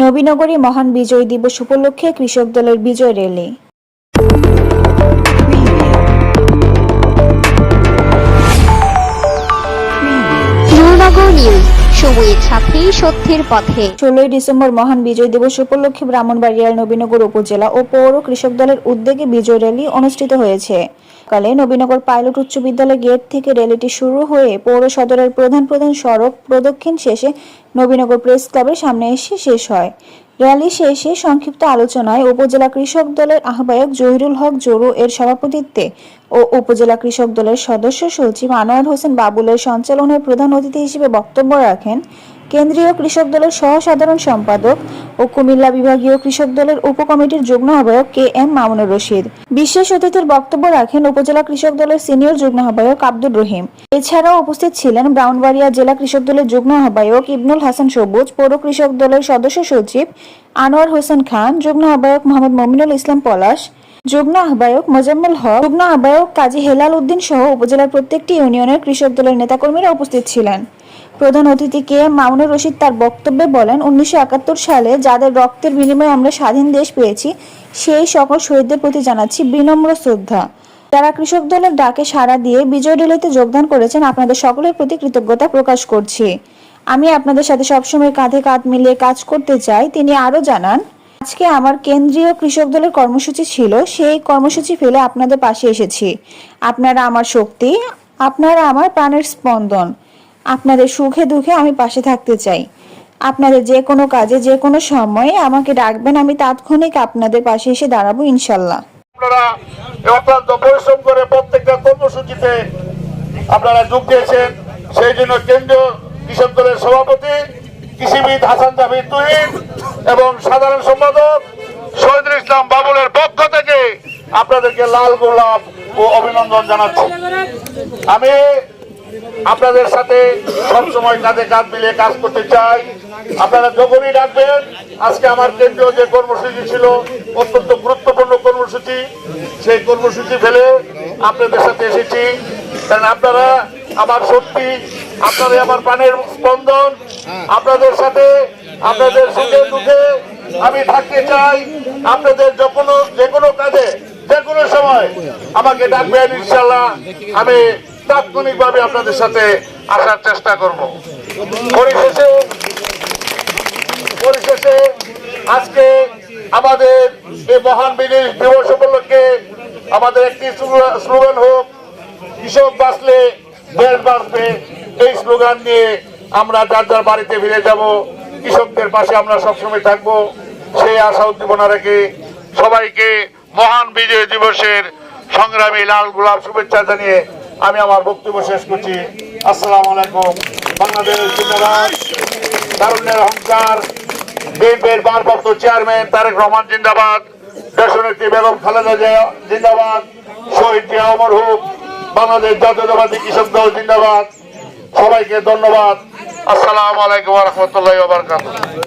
নবীনগরী মহান বিজয় দিবস উপলক্ষে কৃষক দলের বিজয় র্যালি। সময়ের সাথে সত্যের পথে। ষোলোই ডিসেম্বর মহান বিজয় দিবস উপলক্ষে ব্রাহ্মণবাড়িয়ার নবীনগর উপজেলা ও পৌর কৃষক দলের উদ্যোগে বিজয় র্যালি অনুষ্ঠিত হয়েছে। কালে নবীনগর পাইলট উচ্চ বিদ্যালয় গেট থেকে র্যালিটি শুরু হয়ে পৌর সদরের প্রধান প্রধান সড়ক প্রদক্ষিণ শেষে নবীনগর প্রেস ক্লাবের সামনে এসে শেষ হয়। র্যালি শেষে সংক্ষিপ্ত আলোচনায় উপজেলা কৃষক দলের আহ্বায়ক জহিরুল হক জোরু এর সভাপতিত্বে ও উপজেলা কৃষক দলের সদস্য সচিব আনোয়ার হোসেন বাবুলের সঞ্চালনায় প্রধান অতিথি হিসেবে বক্তব্য রাখেন কেন্দ্রীয় কৃষক দলের সহ সাধারণ সম্পাদক ও কুমিল্লা বিভাগীয় কৃষক দলের উপকমিটির যুগ্ম আহ্বায়ক কে এম মামুনুর রশিদ। বিশেষ অতিথির বক্তব্য রাখেন উপজেলা কৃষক দলের সিনিয়র যুগ্ম আহ্বায়ক আব্দুর রহিম। এছাড়াও উপস্থিত ছিলেন ব্রাউনবাড়িয়া জেলা কৃষক দলের যুগ্ম আহ্বায়ক ইবনুল হাসান সবুজ, পৌর কৃষক দলের সদস্য সচিব আনোয়ার হোসেন খান, যুগ্ম আহ্বায়ক মোহাম্মদ মমিনুল ইসলাম পলাশ, যুগ্ম আহ্বায়ক মোজাম্মেল হক, যুগ্ম আহ্বায়ক কাজী হেলাল উদ্দিন সহ উপজেলার প্রত্যেকটি ইউনিয়নের কৃষক দলের নেতাকর্মীরা উপস্থিত ছিলেন। প্রধান অতিথি কে এম মামুনুর রশিদ তার বক্তব্যে বলেন, উনিশশো একাত্তর সালে যাদের রক্তের বিনিময়ে আমরা স্বাধীন দেশ পেয়েছি, সেই সকল শহীদদের প্রতি জানাচ্ছি বিনম্র শ্রদ্ধা। যারা কৃষক দলের ডাকে সাড়া দিয়ে বিজয় র্যালিতে যোগদান করেছেন, আপনাদের সকলের প্রতি কৃতজ্ঞতা প্রকাশ করছি। আমি আপনাদের সাথে সবসময় কাঁধে কাঁধ মিলিয়ে কাজ করতে চাই, তিনি আরও জানান, আজকে আমার কেন্দ্রীয় কৃষক দলের কর্মসূচি ছিল, সেই কর্মসূচি ফেলে আপনাদের পাশে এসেছি। আপনারা আমার শক্তি, আপনারা আমার প্রাণের স্পন্দন। আপনাদের সুখে দুঃখে আমি পাশে থাকতে চাই। আপনাদের যে কোনো কাজে, যে কোনো সময়ে আমাকে ডাকবেন, আমি তাৎক্ষণিক আপনাদের পাশে এসে দাঁড়াবো, ইনশাল্লাহ। আপনারা অত্যন্ত পরিশ্রম করে প্রত্যেকটা কর্মসূচিতে আপনারা যোগ দিয়েছেন। সেই জন্য কেন্দ্রীয় কৃষক দলের সভাপতি, কৃষিবিদ হাসান জাহিদ তুহিন এবং সাধারণ সম্পাদক শহীদুল ইসলাম বাবুলের পক্ষ থেকে আপনাদেরকে লাল গোলাপ ও অভিনন্দন জানাচ্ছি। আমি আপনাদের সাথে সবসময় কাঁধে কাঁধ মিলিয়ে কাজ করতে চাই। আপনারা যখনই ডাকবেন, আজকে আমার কেন্দ্রীয় যে কর্মসূচি ছিল, অত্যন্ত গুরুত্বপূর্ণ কর্মসূচি, সেই কর্মসূচি ফেলে আপনাদের সাথে এসেছি। কারণ আপনারা আমার শক্তি, আপনারাই আমার প্রাণের স্পন্দন, আপনাদের সাথে, আপনাদের সুখে দুঃখে আমি থাকতে চাই। আপনাদের যখন যে কোনো কাজে যে কোনো সময় আমাকে ডাকবেন ইনশাল্লাহ আমি তাৎক্ষণিকভাবে আপনাদের সাথে আসার চেষ্টা করব। পরিশেষে পরিশেষে আজকে আমাদের এই মহান বিজয় দিবস উপলক্ষে আমাদের একটি স্লোগান হোক, কৃষক বাঁচলে দেশ বাঁচবে। এই স্লোগান নিয়ে আমরা যার যার বাড়িতে ফিরে যাব, কৃষকদের পাশে আমরা সবসময় থাকব। সেই আশা উদ্দীপনা রেখে সবাইকে মহান বিজয় দিবসের সংগ্রামী লাল গোলাপ শুভেচ্ছা জানিয়ে আমি আমার বক্তব্য শেষ করছি। আসসালামু আলাইকুম। বাংলাদেশ জিন্দাবাদ। তারুণ্যের অহংকার বিএনপির ভারপ্রাপ্ত চেয়ারম্যান তারেক রহমান জিন্দাবাদ। দেশনেত্রী বেগম খালেদা জিয়া জিন্দাবাদ। শহীদ জিয়া অমর হোক বাংলাদেশ জাতীয়তাবাদী কৃষক দল জিন্দাবাদ। সবাইকে ধন্যবাদ। আসসালামু আলাইকুম রহমতুল্লাহ